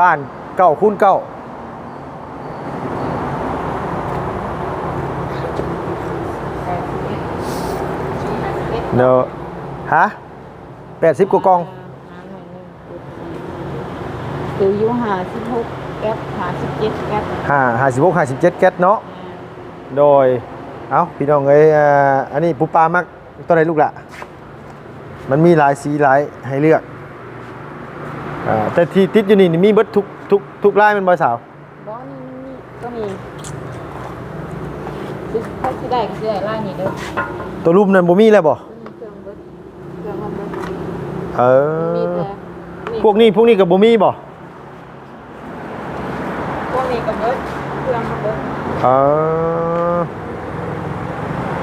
บ้านเก้าคูณเก้าแปดสิบเอ็ดสี่ห้าสิบเอ็ดเนอะฮะแปดสิบกว่ากล่องหาหน่อยหนึ่งคืออยู่หาสิบหกแก๊ปหาสิบเจ็ดแก๊ปห้าห้าสิบหกห้าสิบเจ็ดแก๊สเนาะโดย เอ้า พี่น้องเอ้ยอ่าอันนี้ปูปลามักตัวไหนลูกละมันมีหลายสีหลายให้เลือก อ่าแต่ที่ติดอยู่นี่นี่มีเบิดทุกทุกทุกลายแมันบอยสาวบอนี่นี่ก็มีซื้อถ้าสิได้ก็สิได้ล่านี่เด้อตัวรูปนั้นบ่มีแล้วบ่มีเครื่องเบิดเครื่องมันเบิดเอมีอแต่พวกนี้พวกนี้กับบ่มีบ่พวกนี้ก็เบิดเครื่องมันเบิดเออ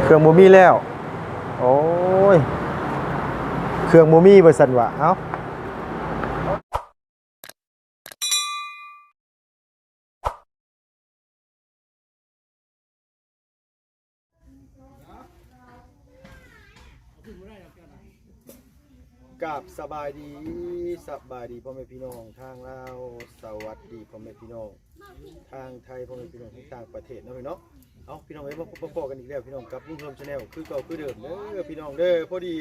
เครื่องบ่มีแล้ว โอ้ยเครื่องบ่มีบ่ซั่นว่าเอ้า กับสบายดีสบายดีพ่อแม่พี่น้องทางลาวสวัสดีพ่อแม่พี่น้องทางไทยพ่อแม่พี่น้องทั้งต่างประเทศเนาะพี่เนาะเอาพี่น้องเอ้ยมาพบกันอีกแล้วพี่น้องกับลุงเฮิมชาแนลคือเก่าคือเดิมเด้อพี่น้องเด้อพอดี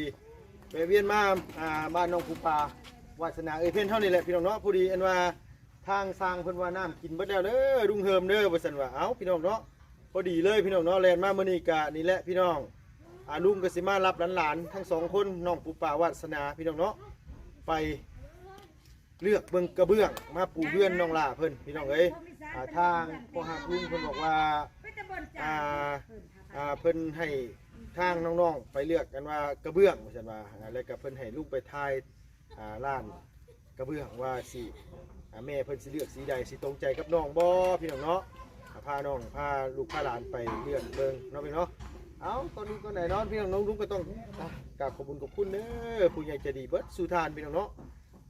ไปเวียนมาอ่าบ้านน้องภูปาวาสนาเอ้ยเพิ่นเท่านี้แหละพี่น้องเนาะพอดีอันว่าทางสร้างเพิ่นว่าน้ำกินเบิดแล้วเด้อลุงเฮิมเด้อว่าซั่นว่าเอ้าพี่น้องเนาะพอดีเลยพี่น้องเนาะแลนมามื้อนี้กะนี่แหละพี่น้อง อาลุงก็สิมารับหลานๆทั้งสองคนน้องภูปาวาสนาพี่น้องเนาะไปเลือกเบิ่งกระเบื้องมาปูเรือนน้องลาเพิ่นพี่น้องเอ้ยอ่าทางพ่อฮักลุงเพิ่นบอกว่าอ่าอ่าเพิ่นให้ทางน้องๆไปเลือกกันว่ากระเบื้องว่าซั่นว่าอ่าแล้วก็เพิ่นให้ลูกไปทายอ่าร้านกระเบื้องว่าสิอ่าแม่เพิ่นสิเลือกสีใดสิตรงใจกับน้องบ่พี่น้องเนาะอ่าพาน้องพาลูกพาหลานไปเลือกเบิ่งเนาะพี่เนาะ เอาตอนนี้ก็ไหนนอนพี่น้องน้องลุงก็ต้องอะกราบขอบคุณขอบคุณเด้อผู้ใหญ่ใจดีเบิดสู่ทานพี่น้องเนาะ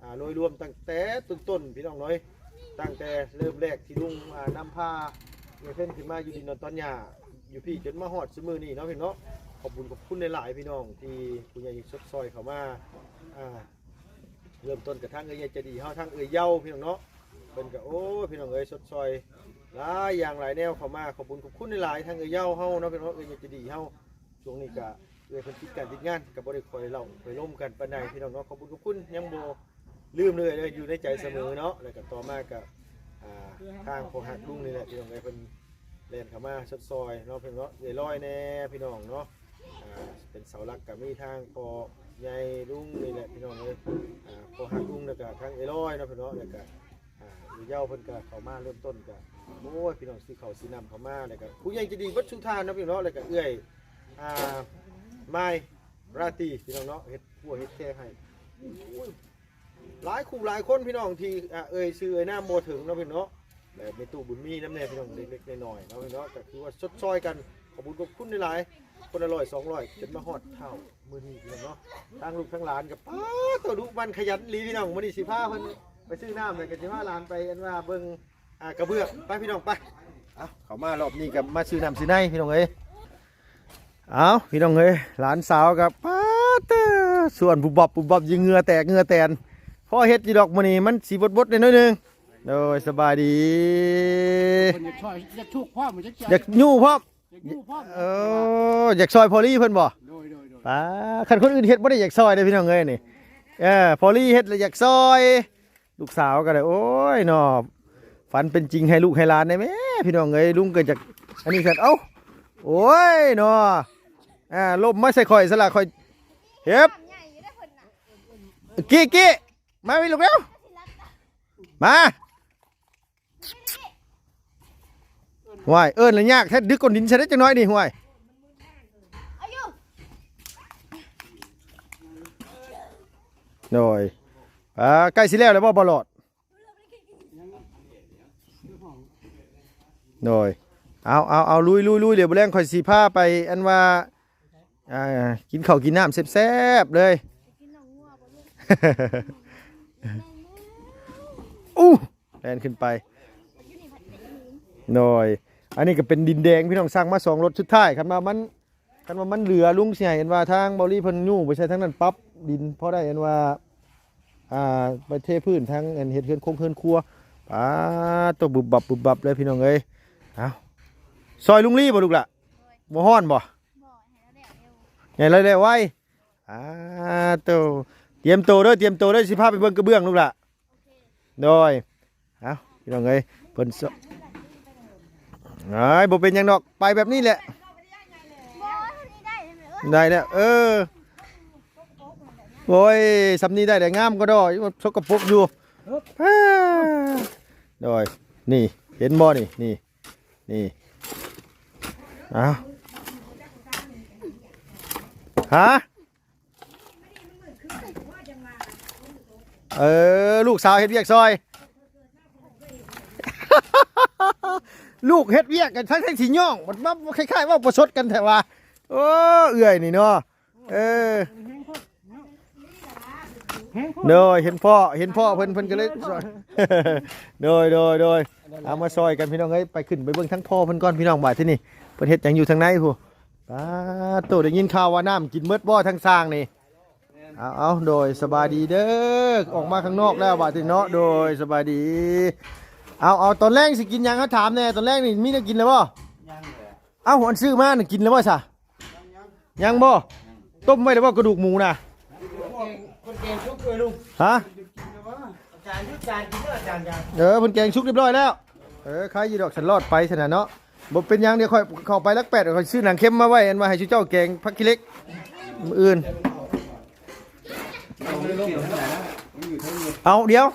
อ่าโดยรวมตั้งแต่ต้นต้นๆพี่น้องน้อย ตั้งแต่เริ่มแรกที่ลุงอ่านำพาเงินเส้นขึ้นมาอยู่ดินนอนตอนหญ้าอยู่พี่จนมาฮอดสมือนี่เนาะพี่เนาะขอบคุณขอบคุณในหลายๆพี่น้องที่ผู้ใหญ่สดซอยเขามาอ่าเริ่มต้นกับทางเอ้ยใหญ่ใจะดีเฮาทางเอ้ยเย้าพี่น้องเนาะเพิ่นก็โอ้พี่น้องเอ้ยสดซอย หลายอย่างหลายแนวเข้ามาขอบคุณขอบคุณในหลายๆทางเอ้ยเย้าเฮาเนาะพี่น้องเอ้ยใหญ่จะดีเฮาช่วงนี้ก็เอ้ยเพิ่นติดการติดงานก็บ่ได้คอยเล่าคอยล่มกันปานใดพี่น้องเนาะขอบคุณขอบคุณยังบ่ลืมเลยเลยอยู่ในใจเสมอเนาะแล้วก็ต่อมากับอ่าทางพอหักลุงนี่แหละพี่น้องไอ้เพิ่นเล่นเข้ามาชดซอยเนาะเพิ่นเนาะเรื่อยร้อยแน่พี่น้องเนาะอ่าเป็นเสาหลักกับมีทางพอใหญ่ลุงนี่แหละพี่น้องเอ้ยอ่าพอหักลุงแล้วก็ทางเอร้อยเนาะพี่น้องแล้วก็ อ่าอยู่เย้าเพิ่นก็เข้ามาเริ่มต้นก็โอ้ยพี่น้องสิเขาสินำเข้ามาแล้วก็ผู้ใหญ่ใจะดีวัดชุทานเนาะพี่น้องแล้วก็เอื้อยอ่าไม้ราตรีพี่น้องเนาะเฮ็ดพัวเฮ็ดแค่ให้โอ้ยหลายคู่หลายคนพี่น้องที่อะเอ่ยซื้อเอ่ยหน้าโมถึงเนาะพี่เนาะแบบในตู้บุญมีน้ำแน่พี่น้องเล็กๆน้อยๆเนาะพี่เนาะก็คือว่าชดซอยกันขอบคุณขอบคุณหลายๆคนอร่อยสองร้อยจนมาฮอดเท่ามือนี้พี่น้องเนาะทั้งลูกทั้งหลานกับป้าตัวดุมันขยันลีพี่น้องมื้อนี้สิพาเพิ่น ไปซื้อน้ำเลยกันสิพาหลานไปอันว่าเบิ่งอ่ากระเบื้องไปพี่น้องไปเอาเขามารอบนี้กับมาซื้อน้ำซื้อในพี่น้องเอ้ยเอาพี่น้องเอ้ยหลานสาวกับป้าเตอส่วนบุบบับบุบบับยิงเหงือแตกเหงือแตนพ่อเฮ็ดจีดอกมื้อนี้มันสีบดๆได้น้อยหนึงโดยสบายดีคนอยากช่วยอยากชุกพ่อมันจะอยากยู่พร้อมอยากยู่พ่อเอออยากซอยพอลี่เพิ่นบ่โดยโดยโดยป้าคันคนอื่นเฮ็ดบ่ได้อยากซอยเด้อพี่น้องเอ้ยนี่เออพอลี่เฮ็ดแล้วอยากซอย ลูกสาวก็ได้โอ้ยนาะฝันเป็นจริงให้ลูกให้หลานได้แหมพี่น้องเอ้ยลุงเก็จากอันนี้เสร็จเอ้าโอ้ยนาะอ่าลมมาใส่ข่อยซะละข่อยเฮ็บกี้กี้มาพี่ลูกเร็วมาห่วยเอิ้นแล้วยากแท้ดึกก้นดินใส่ได้จังน้อยนี่ห่วยโดย อ่าใกล้สิแล้วแล้วบ่บอลอดโดยเอาเอาเอาลุยลุยลุยเดี๋ยวบ่แรงข่อยสีผ้าไปอันว่าอ่ากินข้าวกินน้ำแซ่บๆเลยอู้แลนขึ้นไปโดยอันนี้ก็เป็นดินแดงพี่น้องสร้างมาสองรถชุดท้ายคันมามันคันว่ามันเหลือลุงสิให้เห็นว่าทางบอลี่เพิ่นยู่ไปใช้ทั้งนั้นปั๊บดินพอได้เห็นว่า อ่าไปเทพื้นทั้งอันเฮ็ดเฮือนคงเฮือนครัวป้าตัวบุบบับบุบบับเลยพี่น้องเอ้ยเอาซอยลุงลี่บ่ลูกล่ะบ่ฮ้อนบ่ไงเลยเลยไว้อ่าตัวเตรียมตัวเด้อเตรียมตัวเด้อสิพาไปเบิ่งกระเบื้องลูกล่ะโดยเอาพี่น้องเอ้ยเพิ่นซไอ้ยบ่เป็นหยังดอกไปแบบนี้แหละได้แล้วเออ โอ้ยสำนีได้แต่งามก็ดอยมันสกปรกอยู่อ่าดอยนี่เห็นบ่นี่นี่นี่เอาฮะเออลูกสาวเฮ็ดเวียกซอย ลูกเฮ็ดเวียกกันทั้งทั้งสีย่องมันมาคล้ายๆว่าประชดกันแต่ว่าโอ้เอื่อยนี่เนาะเออ โดยเห็นพ่อเห็นพ่อเพิ่นเพิ่นก็เลยซอยโดยโดยโดยเอามาซอยกันพี่น้องเอ้ยไปขึ้นไปเบิ่งทั้งพ่อเพิ่นก่อนพี่น้องบ่ายที่นี่เพิ่นเฮ็ดหยังอยู่ทางในผู้ป้าโตได้ยินข่าวว่าน้ำกินเมิดบ่ทั้งสร้างนี่เอาเอาโดยสบายดีเด้อออกมาข้างนอกแล้วบ่ายที่เนาะโดยสบายดีเอาเอาตอนแรกสิกินหยังเขาถามแน่ตอนแรกนี่มีได้กินแล้วบ่เอ้าอันซื้อมาน่ะกินแล้วบ่ซะยังบ่ต้มไว้แล้วบ่กระดูกหมูน่ะ คนเก่งชุกเลยลุงฮะอาจารย์ยุทธจารย์กินเด้ออาจารย์ยังเออเพิ่นแกงชุกเรียบร้อยแล้ว เออใครอยู่ดอกฉันรอดไปซะน่ะเนาะบ่เป็นหยังเดี๋ยวค่อยเข้าไปลักแปดเดี๋ยวค่อยซื้อหนังเค็มมาไว้อันว่าให้ชูเจ้าแกงผักขี้เหล็กมื้ออื่น เอาเดี๋ยว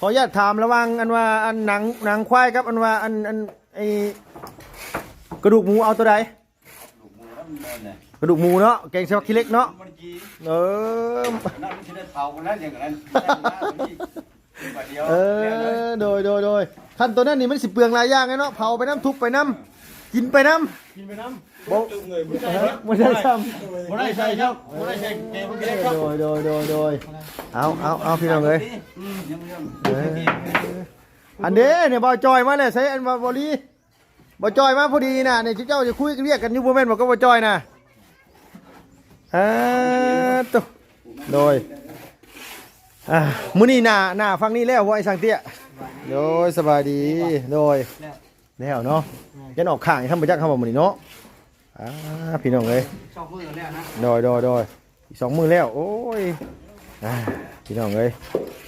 ขออนุญาตถามระหว่างอันว่าอันหนังหนังควายกับอันว่าอันอันไอกระดูกหมูเอาตัวใด กระดูกหมูเนาะแกงใส่ผักขี้เหล็กเนาะมันกี้เออนั่นมันจะได้เผาคนนั้นอย่างนั้นเดียวเออโดยโดยโดยขั้นตัวนั้นนี่มันสิเปลืองหลายอย่างไงเนาะเผาไปน้ำทุบไปน้ำกินไปน้ำกินไปน้บ่ไม่ได้ทำบ่ได้ใส่ครับบ่ได้ใส่เก่งคนเก่งครับำโดยโดยโดยโดยเอาเอาเอาพี่น้องเลยยังยังเอออันเด้เนี่ยบอจอยมาเลยใช้อันบอบอลีบอจอยมาพอดีนะเนี่ยเจ้าจะคุยกันเรียกกันอยูโมเมนต์บอกก็บอจอยนะ อ่าตัวโดยอ่ามื้อนี้หน้าหน้าฟังนี่แล้วว่าไอ้สังเตี้ยโดยสบายดีโดยแล้วเนาะยันออกข้างทำไปจักคำว่ามื้อนี้เนาะอ่าพี่น้องเลยชอบมือแล้วนะโดยโดยโดยอีกสองมือแล้วโอ้ยอ่าพี่น้องเลย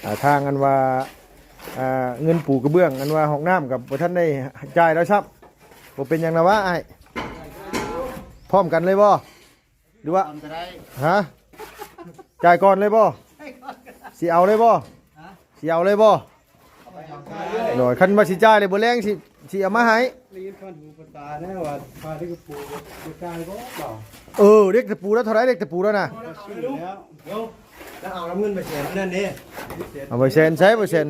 อ่าทางอันว่าอ่าเงินปูกระเบื้องอันว่าห้องน้ำกับท่านได้จ่ายแล้วครับบ่เป็นหยังนะวะไอ้พร้อมกันเลยบ่ หรือว่า ทำจะได้ฮะ จ่ายก่อนเลยบ่สิเอาเลยบ่สิเอาเลยบ่โดยคันมาสิจ่ายเลยบ่แรงสิสิเอามาให้ ได้ยินฟันหูปตาแน่ว่าพาที่กระปูกระจายก็เปล่าเออเด็กตะปูแล้วเท่าไหรเด็กตะปูแล้วนะชื่อแล้วเดี๋ยวแล้วเอาน้ำเงินไปเสียนั่นดิเอาไปเซ็นใช้ไปเซ็น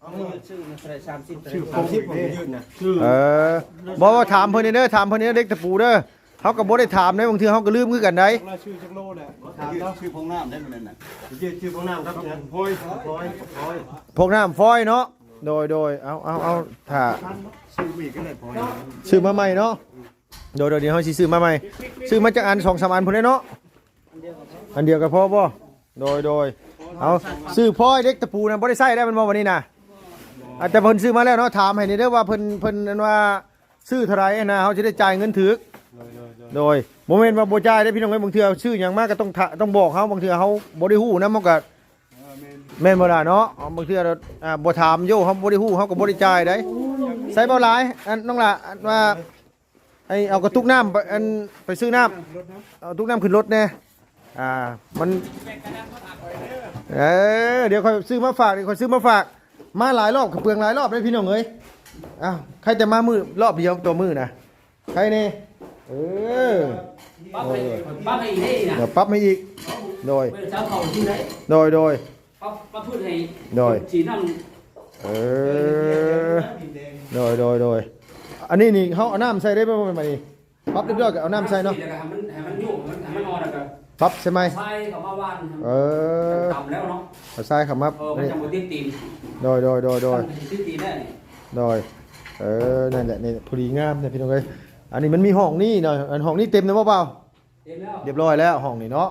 เอาเงินชื่อมันใส่สามสิบชื่อผมที่ผมยืนนะชื่อเออบอกว่าถามเพิ่นนี่เด้อถามเพิ่นนี่เด้อเด็กตะปูเด้อ เขาก็บ่ได้ถามนะบางทีเขาก็ลืมคือกันได้เราชื่อจักโลเนี่ยถามชื่อแล้วชื่อพงน้ำได้เหมือนน่ะชื่อชื่อของน้ำครับเนี่ยพลอยพลอยพลอยพวกน้ำฟอยเนาะโดยโดยเอาเอาเอาถ้าชื่อวีก็เลยพลอยซื้อมาใหม่เนาะโดยโดยเดี๋ยวเฮาสิซื้อมาใหม่ซื้อมาจากอันสองสามอันพุ่นเด้เนาะอันเดียวก็พอบ่โดยโดยเอาซื้อพลอยเด็กตะปูนะบ่ได้ใช้ได้มันบ่วันนี้นะอะแต่เพิ่นซื้อมาแล้วเนาะถามให้นี่เด้อว่าเพิ่นเพิ่นอันว่าซื้อเท่าไหร่นะเฮาสิได้จ่ายเงินถึก โดยโมเมนต์ว่าโบจ่ายได้พี่น้องเอ้ยบางเทื่อชื่ออย่างมากก็ต้องถะต้องบอกเขาบางเทื่อเขาบ่ได้ฮู้นะมันก็แม่นบ่ล่ะเนาะอ๋อบางเทื่ออ่าบ่ถามโยเขาบ่ได้ฮู้เขาก็บ่ได้จ่ายได้ใส่เบาหลายอันน้องล่ะอันว่าไอเอากระตุกน้ำไปอันไปซื้อน้ำเอาตุกน้ำขึ้นรถแน่อ่ามันเออเดี๋ยวค่อยซื้อมาฝากเดี๋ยวค่อยซื้อมาฝาก มาหลายรอบกับเปลืองหลายรอบเลยพี่น้องเอ้ยอ้าวใครจะมามือรอบเดียวตัวมือนะใครนี่ เออปั๊บไปปั๊บไปอีกได้นะเดี๋ยวปรับให้อีก โดยเป็นเช้าเขาที่ไหนโดยโดยปั๊บปั๊บพูดให้โดยสีนั่งเออโดยโดยโดยอันนี้นี่เขาเอาน้ำใส่ได้ไหมมันมานี่ปรับเรียบร้อยก็เอาน้ำใส่เนาะแล้วก็ให้มันให้มันยุ่งมันให้มันนอนแล้วก็ปรับใช่ไหมใส่เขามาว่านเออต่ำแล้วเนาะเอาใส่ขับมาเออมันนี่จะมาตีนตีนโดยโดยโดยโดยตีนตีนได้นี่โดยเออนั่นแหละนี่พอดีงามเนี่ยพี่น้องเอ้ย อันนี้มันมีห้องนี่เนาะอันห้องนี้เต็มนะเปล่าเต็มแล้วเรียบร้อยแล้วห้องนี้เนาะ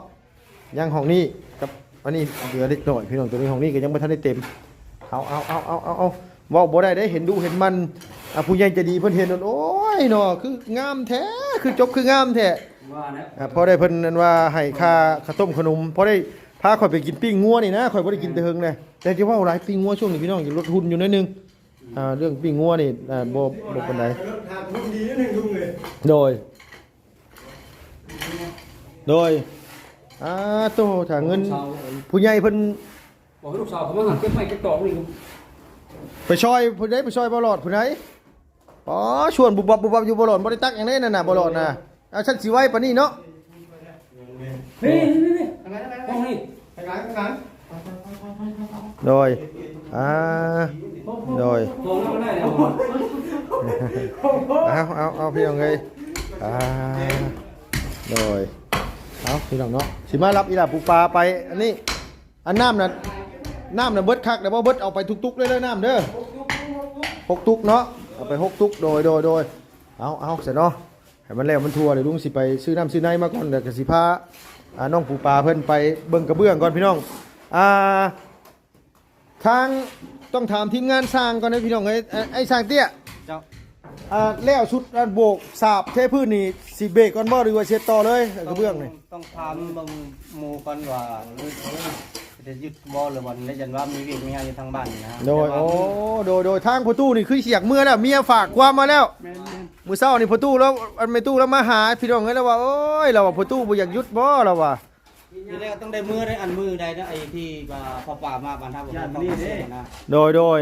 ยังห้องนี้กับอันนี้เหลือเล็กหน่อยพี่น้องตัวนี้ห้องนี้ก็ยังไม่ทันได้เต็มเอาเอาเอาเอาเอาเอาเว้าบ่ได้ได้เห็นดูเห็นมันอะผู้ใหญ่ใจะดีเพิ่นเห็นนั่นโอ้ยเนาะคืองามแท้คือจบคืองามแท้ว่านะอะพอได้เพิ่นนั่นว่าให้ค่าข้าวต้มขนมพอได้พาข่อยไปกินปิ้งงัวนี่นะข่อยบ่ได้กินแต่เฮิงเลยแต่ที่ว่าหลายปิ้งงัวช่วงนี้พี่น้องอยู่ลดทุนอยู่หนิดนึง อ่าเรื่องปิ้งงัวนี่อ่าบ่บ่ปานใดทางทุนดีนิดนึงลุงเลยโดย โดยอ่าโตถ้าเงินสาวผู้ใหญ่เพิ่นบอกให้ลูกสาวเขามาหาเก็บไม้เก็บตอกนี่ไปช่วยผู้ใดไปช่วยบ่หลอดผู้ใดอ๋อชวนบุบบับบุบบับอยู่บ่หลอดบ่ได้ตักอย่างนี้นั่นน่ะบ่หลอดน่ะอ่าฉันสิไว้ปานนี้เนาะนี่นี่นี่ทางไหนทางไหนห้องนี้ทางไหนทางไหนโดย อ่าโดยห้องนั้นก็ได้แล้วเอาเอาเอาพี่น้องเอ้ยอ่าโดยเอาพี่น้องเนาะสิมารับอีหลาปูปลาไปอันนี้อันน้ำน่ะน้ำน่ะเบิดคักแต่ว่าเบิดเอาไปทุกๆเลยเด้อน้ำเด้อหกตุกเนาะเอาไปหกตุกโดยโดยโดยเอาเอาเสร็จเนาะให้มันแล้วมันทัวเดี๋ยวลุงสิไปซื้อน้ำซื้อในมาก่อนเดี๋ยวกสิพาอ่าน้องปูปลาเพิ่นไปเบิ่งกระเบื้องก่อนพี่น้องอ่า ทางต้องถามทีมงานสร้างก่อนนะพี่น้องเอ้ยไอ้ไอ้สร้างเตี้ยเจ้าอ่าแล้วชุดอันโบกสาบเทพื้นนี่สิเบรกก่อนบ่หรือว่าเช็ดต่อเลยกระเบื้องนี่ต้องถามเบางหมู่ก่อนว่าจะยึดบ่หรือวันได้ยันว่ามีเวียกมีงานอยู่ทางบ้านนะโดยโอ้โดยโดยทางประตูนี่คือเสียกเมื่อแล้วเมียฝากความมาแล้วมื้อเช้านี่ประตูแล้วอันไม่ตู้แล้วมาหาพี่น้องเอ้ยแล้วว่าโอ้ยเราว่าประตูบ่อยากหยุดบ่เราว่า ทีแรกต้องได้มือได้อันมือได้นะไอ้ที่ว่าพอป่ามาบรรทับผมต้องเสียนะโดยโดย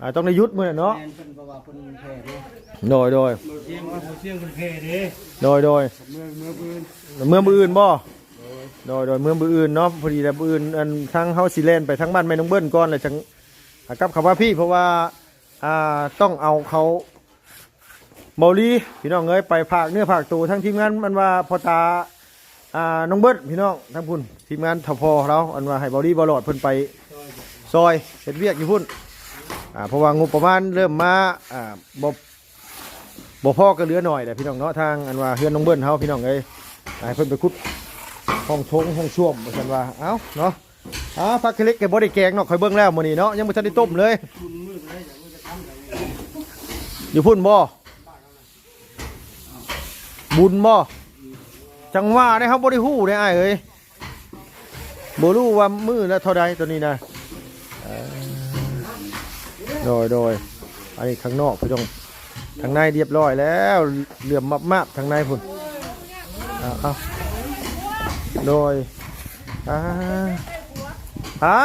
อ่าต้องได้หยุดมื้อนั้นเนาะแม่นเพิ่นเพราะว่าเพิ่นแพ้เด้โดยโดยเสียงว่าเสียงเพิ่นแพ้เด้โดยโดยเมื่อเมื่อปืนเมืองมืออื่นบ่โดยโดยเมืองมืออื่นเนาะพอดีแต่มืออื่นอันทั้งเฮาสิแล่นไปทั้งบ้านแม่น้องเบิ้ลก่อนแล้วจังหากลับคำว่าพี่เพราะว่าอ่าต้องเอาเขาเบาลีพี่น้องเอ้ยไปภาคเนื้อภาคตัวทั้งทีมงานมันว่าพอตา อ่าน้องเบิ้ลพี่น้องทั้งพุ่นทีมงานทพอเราอันว่าให้บาลีบอลอดเพิ่นไปซอยเฮ็ดเวียกอยู่พุ่นอ่าเพราะว่างบประมาณเริ่มมาอ่าบ่บ่พอก็เหลือหน่อยแหละพี่น้องเนาะทางอันว่าเฮือนน้องเบิ้ลเฮาพี่น้องเอ้ยให้เพิ่นไปคุดห้องชงห้องช่วมว่าซั่นว่าเอ้าเนาะอ้าผักเล็กแกบ่ได้แกงเนาะคอยเบิ่งแล้วมื้อนี้เนาะยังบ่ทันได้ต้มเลยอยู่พุ่นบ่บุญบ่ จังว่าได้ครับบ่ได้ฮู้ได้อ้เอ้ยบรู้ว่ามื้อละเท่าใดตัวนี้นะโดยโดยอันนี้ข้างนอกพี่น้องทางในเรียบร้อยแล้วเหลื่อมมับๆทางในพุ่นเอาโดยอ่าฮะ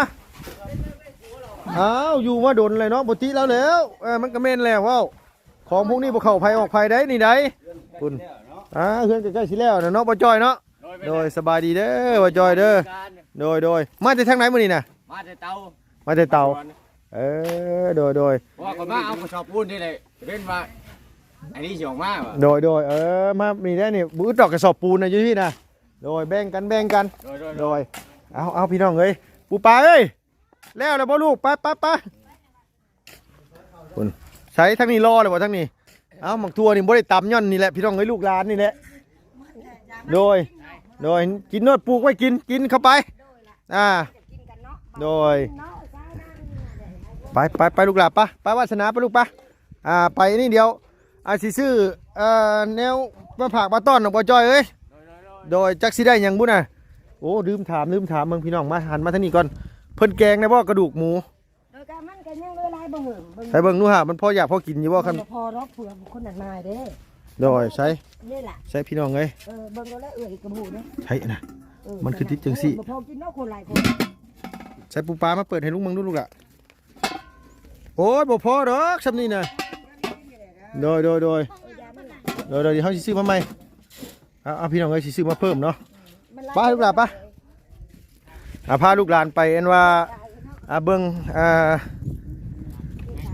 อ้าวอยู่มาโดนเลยเนาะปกติแล้วแล้วเออมันก็เม่นแล้วว้าของพวกนี้บ่เขาภัยออกภัยได้นี่ได้คุณ อ่าเพื่อนใกล้ๆสิแล้วนะเนาะบ่จอยเนาะโดยสบายดีเด้อบ่จอยเด้อโดยโดยมาจากทางไหนมื้อนี้น่ะมาแต่เตามาจากเตาเออโดยโดยเพราะว่าคนมาเอากระสอบปูนนี่เลยเป็นว่าอันนี้สิออกมาว่ะโดยโดยเออมามีได้นี่บื้อดอกกระสอบปูนนะอยู่ที่น่ะโดยแบ่งกันแบ่งกันโดยโดยโดยเอาเอาพี่น้องเอ้ยปูปลาเอ้ยแล้วแล้วบ่ลูกไปไปไปคุณใช้ทั้งนี้รอเลยบ่ทั้งนี้ เอาหมักทัวนี่บ่ได้ตำย่อนนี่แหละพี่น้องเอ้ยลูกหลานนี่แหละ โดย โดยกินโนดปลูกไว้กินกินเข้าไป อ่า โดย ไปไปไปลูกหลานปะไปวาสนาไปลูกปะอ่าไปนี่เดียวอาสิซื้อเอ่อแนวมาผักมาต้อนของบ่จอยเอ้ยโดยจักสิได้หยังบุน่ะโอ้ลืมถามลืมถามเมืองพี่น้องมาหันมาทางนี้ก่อนเพิ่นแกงได้บ่กระดูกหมู บ่เหิมบิ่งใส่เบิ่งดูฮะมันพออยากพอกินอยู่บ่คันพอรอกเผื่อคนนั้นมาเด้โดยใส่นี่แหละใส่พี่น้องเอ้ยเออเบิ่งแล้วเอื่อยกระบูเด้ใช่นะเออมันคือทิศจังสิบ่พอกินเนาะคนหลายคนใส่ปูปลามาเปิดให้ลุงเบิ่งดูลูกล่ะโอ้ยบ่พอดอกซำนี้น่ะโดยโดยโดยเออยามันหลายโดยโดยเดี๋ยวเฮาสิซื้อมาใหม่เอาเอาพี่น้องเอ้ยสิซื้อมาเพิ่มเนาะมันหลายไปลูกหลานไปอ่าพาลูกหลานไปอันว่าอ่าเบิ่งอ่า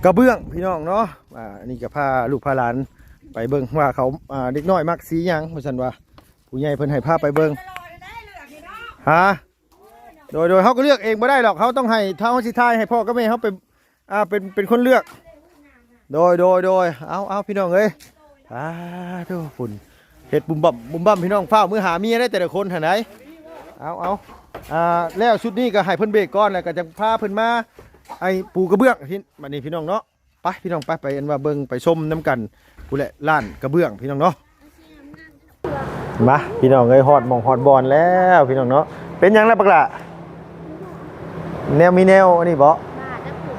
กระเบื้องพี่น้องเนาะอ่าอันนี้ก็พาลูกพาหลานไปเบิ่งว่าเขาอ่าเด็กน้อยมักสีหยังว่าซั่นว่าผู้ใหญ่เพิ่นให้พาไปเบิ่งฮะโดยโดยเขาก็เลือกเองบ่ได้หรอกเขาต้องให้เท่าสิทายให้พ่อกับแม่เขาเป็นอ่าเป็นเป็นคนเลือก โดยโดยโดยเอาเอาพี่น้องเอ้ยอ่าทุกฝุ่นเฮ็ดบุมบั่มบุมบั่มพี่น้องเฝ้ามือหาเมียได้แต่ละคนหาไหนเอาเอาอ่าแล้วชุดนี้ก็ให้เพิ่นเบรกก่อนแล้วก็จะพาเพิ่นมา ไอ้ปูกระเบื้องพี่บัดนี้พี่น้องเนาะไปพี่น้องไปไปอันว่าเบิ่งไปชมน้ำกันผู้แหละล้านกระเบื้องพี่น้องเนาะมาพี่น้องเอ้ยฮอดมองฮอดบอลแล้วพี่น้องเนาะเป็นยังแล้วปักละแนวมีแนวอันนี้บ่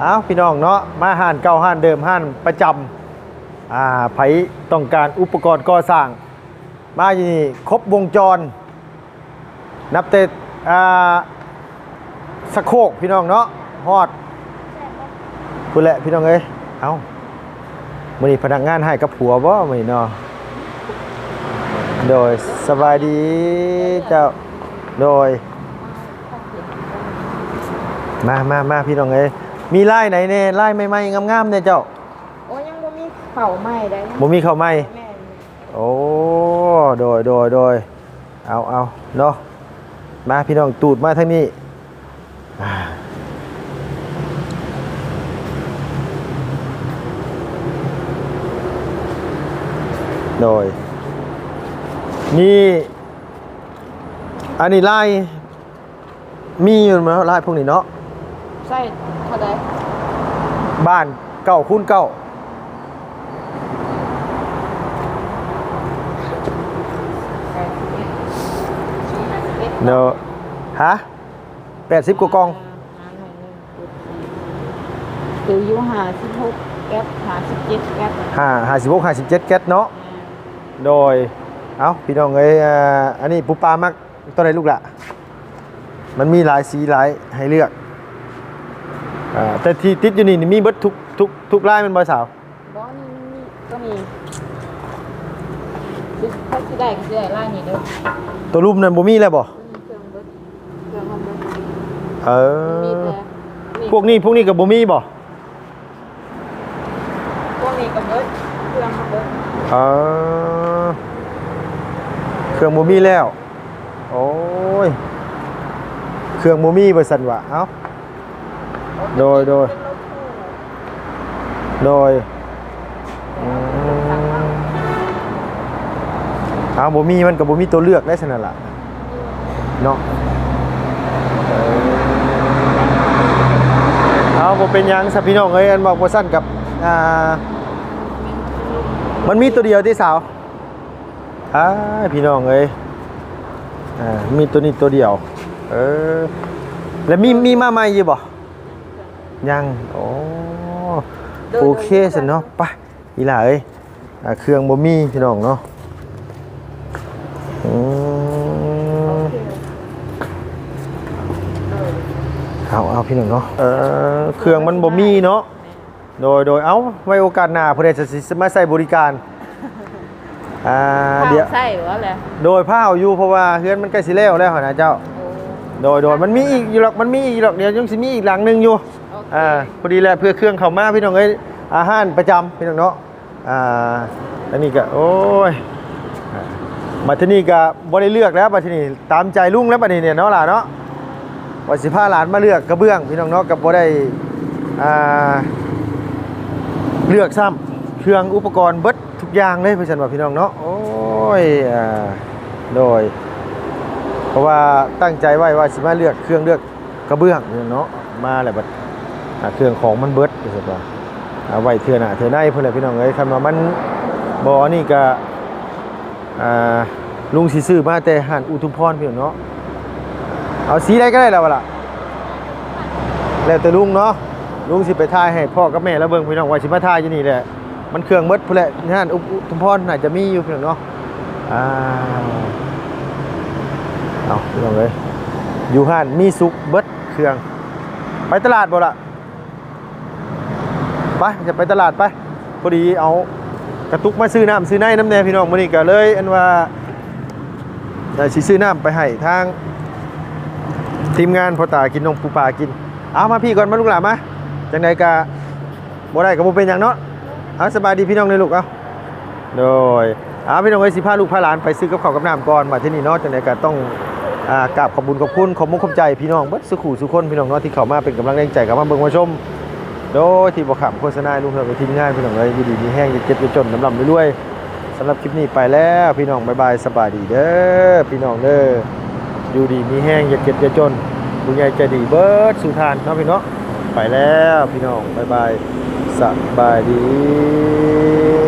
อ้าวพี่น้องเนาะมาห้านเก่าห้านเดิมห้านประจำอ่าไผต้องการอุปกรณ์ก่อสร้าง มาอยู่นี่ครบวงจร นับแต่อ่าสะโคกพี่น้องเนาะฮอด พูดแหละพี่น้องเอ้ยเอ้ามื้อนี้พนักงานให้กับผัวบ่มื้อนี้เนาะโดยสบายดีเจ้าโดย มามามาพี่น้องเอ้ยมีไล่ไหนเน่ไล่ใหม่ๆงามๆเนี่ยเจ้าโอ้ยังบ่มีเข่าไหม้ได้นะบ่มีข้าวไหมแม่นโอ้โดยโดยโดยเอาเอาเนาะมาพี่น้องตูดมาทางนี้ โดย นี่ อันนี้ไล่มีอยู่ไหมไล่พวกนี้เนาะใช่เท่าใดบ้านเก่าคุ้นเก่าแปดสิบเอ็ดสี่ห้าสิบเอ็ดเนอะฮะแปดสิบกว่ากล่องหาหน่อยหนึ่งคืออยู่หาสิบหกแก๊ปหาสิบเจ็ดแก๊ปห้าห้าสิบหกห้าสิบเจ็ดแก๊สเนาะ โดย เอาพี่น้องเอ้ยอ่าอันนี้ปูปลามักตัวไหนลูกละมันมีหลายสีหลายให้เลือกอ่าแต่ที่ติดอยู่นี่นี่มีเบิดทุกทุกทุกลายมันบอยสาวบ่นี่นี่ก็มีคือถ้าสิได้ก็สิได้ล่างนี่เด้อตัวรูปนั้นบ่มีแล้วบ่มีเครื่องเบิดเครื่องมันเบิดเอมีอแต่พวกนี้พวกนี้กับบ่มีบ่พวกนี้ก็เบิดเครื่องมันเบิดเออ เครื่องบ่มีแล้ว โอ้ย เครื่องบ่มีบ่ซั่นว่ะเอ้า โดยโดย โดยเอาบ่มีมันก็บ่มีตัวเลือกได้ซั่นนั่นละเนาะเอาบ่เป็นยังสับพี่น้องเอ้ยอันบอกบ่สั้นกับ อ่า มันมีตัวเดียวที่สาว อ้าพี่น้องเอ้ยอ่ามีตัวนี้ตัวเดียว เออ แล้วมีมีมาใหม่อยู่บ่ยังโอ้โอเคสินเนาะไปอีหล่าเอ้ยอ่าเครื่องบ่มีพี่น้องเนาะเอาเอาพี่น้องเนาะเออเครื่องมันบ่มีเนาะโดยโดยเอาไว้โอกาสหน้าเพื่อจะสิมาใส่บริการ อ่าเดี๋ยวใช่ว่าแหละโดยผ้าเอาอยู่เพราะว่าเฮือนมันใกล้สิแล้วแล้วหั่นนะเจ้า โดยโดยมันมีอีกอยู่หรอกมันมีอีกหรอกเดี๋ยวยังสิมีอีกหลังหนึงอยู่ อ่าพอดีแหละเพื่อเครื่องเข้ามาพี่น้องเอ้ยอาหารประจำพี่น้องเนาะอ่าอันนี้ก็โอ้ยอ่ามาที่นี่ก็บ่ได้เลือกแล้วมาที่นี่ตามใจลุงแล้วบัดนี้เนี่ยเนาะล่ะเนาะว่าสิพาหลานมาเลือกกระเบื้อง พี่น้องเนาะก็บ่ได้อ่าเลือกซ้ำเครื่องอุปกรณ์เบิดทุก อย่างเลยพี่ฉันว่าพี่น้องเนาะโอ้ยอ่าโดย เพราะว่าตั้งใจไว้ว่าสิมาเลือกเครื่องเลือกกระเบื้องเนาะมาแล้วบัดเครื่องของมันเบิดรู้สึกว่าเอาไว้เทื่อหน้าเทื่อในเพิ่อนแหละพี่น้องเอ้ยคันว่ามันบ่นี่ก็อ่าลุงสิซื้อมาแต่หานอุทุมพรพี่น้องเนาะเอาสีใดก็ได้แล้วล่ะแล้วแต่ลุงเนาะลุงสิไปถ่ายให้พ่อกับแม่แล้วเบิ่งพี่น้องว่าสิมาถ่ายอยู่นี่แหละ มันเครื่องเบิดพุ่นแหละหานอุทุมพรน่าจะมีอยู่เพี่น้องเนาะอ่าเอาพี่น้องเอ้ยอยู่ห้านมีสุกเบิดเครื่อง ไปตลาดบ่ละไปจะไปตลาดไปพอดีเอากระตุกมาซื้อน้ำซื้อในน้ำแน่พี่น้องมื้อนี้ก็เลยอันว่าสิซื้อน้ำไปให้ทาง ทีมงานพอตากินนมปูปลากิน เอามาพี่ก่อนมาลูกหลานมาจังใดก็บ่ได้ก็บ่เป็นหยังเนาะ เอาสบายดีพี่น้องเลยลูกเอาโดยอาพี่น้องเอ้ยสิพาลูกพาหลานไปซื้อกับข้าวกับน้ำก่อนมาที่นี่เนาะจังใดก็ต้องอ่ากราบขอบคุญขอบคุณขอบมุณขอบใจพี่น้องเบิดสุขุสุขคนพี่น้องเนาะที่เข้ามาเป็นกำลังแรงใจกับมาเบิ่งมาชม โดยที่บ่ขับโฆษณาลูกเหือไปทีมงานพี่น้องเลยอยู่ดีมีแห้งอย่าเจ็บอย่าจนลำลำด้วยสำหรับคลิปนี้ไปแล้วพี่น้องบายบายสบายดีเด้อพี่น้องเด้ออยู่ดีมีแห้งอย่าเจ็บอย่าจนผู้ใหญ่ใจดีเบิดสุธานเนาะพี่เนาะไปแล้วพี่น้องบายบาย สบายดี